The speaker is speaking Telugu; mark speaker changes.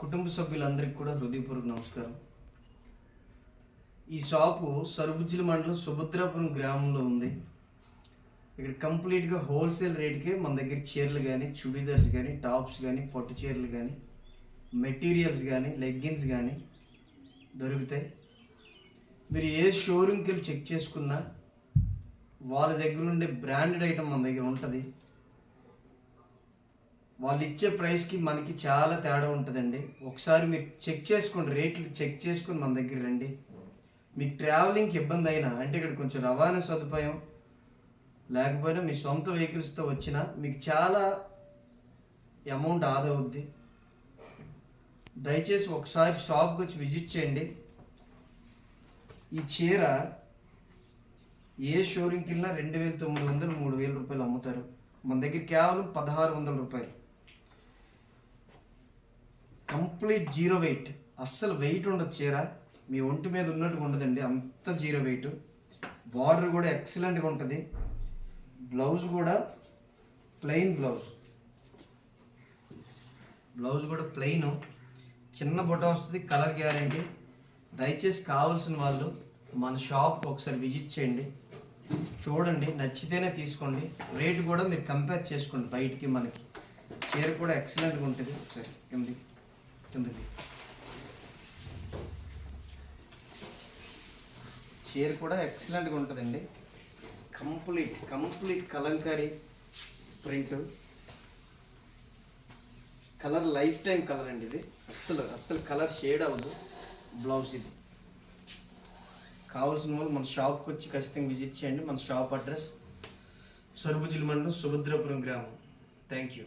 Speaker 1: కుటుంబ సభ్యులందరికీ కూడా హృదయపూర్వక నమస్కారం. ఈ షాపు సరుబుజ్జిల మండలం సుభద్రాపురం గ్రామంలో ఉంది. ఇక్కడ కంప్లీట్గా హోల్సేల్ రేట్కే మన దగ్గర చీరలు కానీ చుడీదార్స్ కానీ టాప్స్ కానీ పట్టు చీరలు కానీ మెటీరియల్స్ కానీ లెగ్గిన్స్ కానీ దొరుకుతాయి. మీరు ఏ షోరూమ్కి వెళ్ళి చెక్ చేసుకున్నా వాళ్ళ దగ్గర ఉండే బ్రాండెడ్ ఐటమ్ మన దగ్గర ఉంటుంది. వాళ్ళు ఇచ్చే ప్రైస్కి మనకి చాలా తేడా ఉంటుందండి. ఒకసారి మీరు చెక్ చేసుకోండి రేట్లు చెక్ చేసుకుని మన దగ్గర రండి. మీకు ట్రావెలింగ్కి ఇబ్బంది అయినా అంటే ఇక్కడ కొంచెం రవాణా సదుపాయం లేకపోయినా మీ సొంత వెహికల్స్తో వచ్చినా మీకు చాలా అమౌంట్ ఆదా అవుద్ది. దయచేసి ఒకసారి షాప్కి వచ్చి విజిట్ చేయండి. ఈ చీర ఏ షోరూమ్కి వెళ్ళినా రెండు వేల తొమ్మిది వందలు మూడు వేల రూపాయలు అమ్ముతారు. మన దగ్గర కేవలం పదహారు వందల రూపాయలు. Complete zero weight. అస్సలు వెయిట్ ఉండదు చీర. మీ ఒంటి మీద ఉన్నట్టుగా ఉండదండి. అంత జీరో వెయిట్. బార్డర్ కూడా ఎక్సలెంట్గా ఉంటుంది. బ్లౌజ్ కూడా ప్లెయిన్ బ్లౌజ్. బ్లౌజ్ కూడా ప్లెయిన్. చిన్న బుట్ట వస్తుంది కలర్ గ్యారంటీ. దయచేసి కావాల్సిన వాళ్ళు మన షాప్కి ఒకసారి విజిట్ చేయండి. చూడండి నచ్చితేనే తీసుకోండి. రేట్ కూడా మీరు కంపేర్ చేసుకోండి బయటికి మనకి. చీర కూడా ఎక్సలెంట్గా ఉంటుంది ఒకసారి. కింది కిందకి చీర కూడా ఎక్సలెంట్గా ఉంటుందండి. Complete complete Kalamkari print. Colour life time colour అండి ఇది. అస్సలు అస్సలు కలర్ షేడ్ అవ్వదు. బ్లౌజ్ ఇది. కావాల్సిన వాళ్ళు మన షాప్కి వచ్చి ఖచ్చితంగా విజిట్ చేయండి. మన షాప్ అడ్రస్ సరుబుజిల్ మండలం సుభద్రాపురం గ్రామం. Thank you